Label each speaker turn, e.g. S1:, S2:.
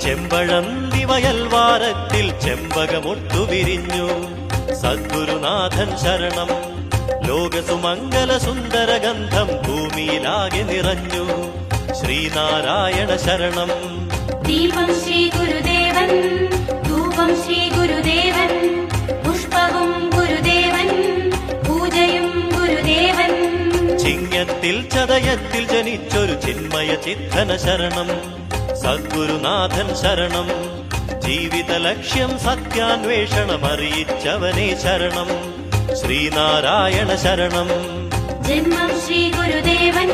S1: ചെമ്പഴന്തി വയൽവാരത്തിൽ ചെമ്പകമൊട്ടു വിരിഞ്ഞു. സദ്ഗുരുനാഥൻ ശരണം ലോകസുമംഗല സുന്ദര ഗന്ധം ഭൂമിയിലാകെ നിറഞ്ഞു. ശ്രീനാരായണ ശരണം.
S2: ദീപം ശ്രീ
S1: ചിങ്ങത്തിൽ ചതയത്തിൽ ജനിച്ചൊരു ചിന്മയ ചിത്തന ശരണം. സദ്ഗുരുനാഥൻ ശരണം. ജീവിത ലക്ഷ്യം സത്യാന്വേഷണം അറിയിച്ചവനെ ശരണം. ശ്രീനാരായണ ശരണം.
S2: ജന്മം ശ്രീ ഗുരുദേവൻ.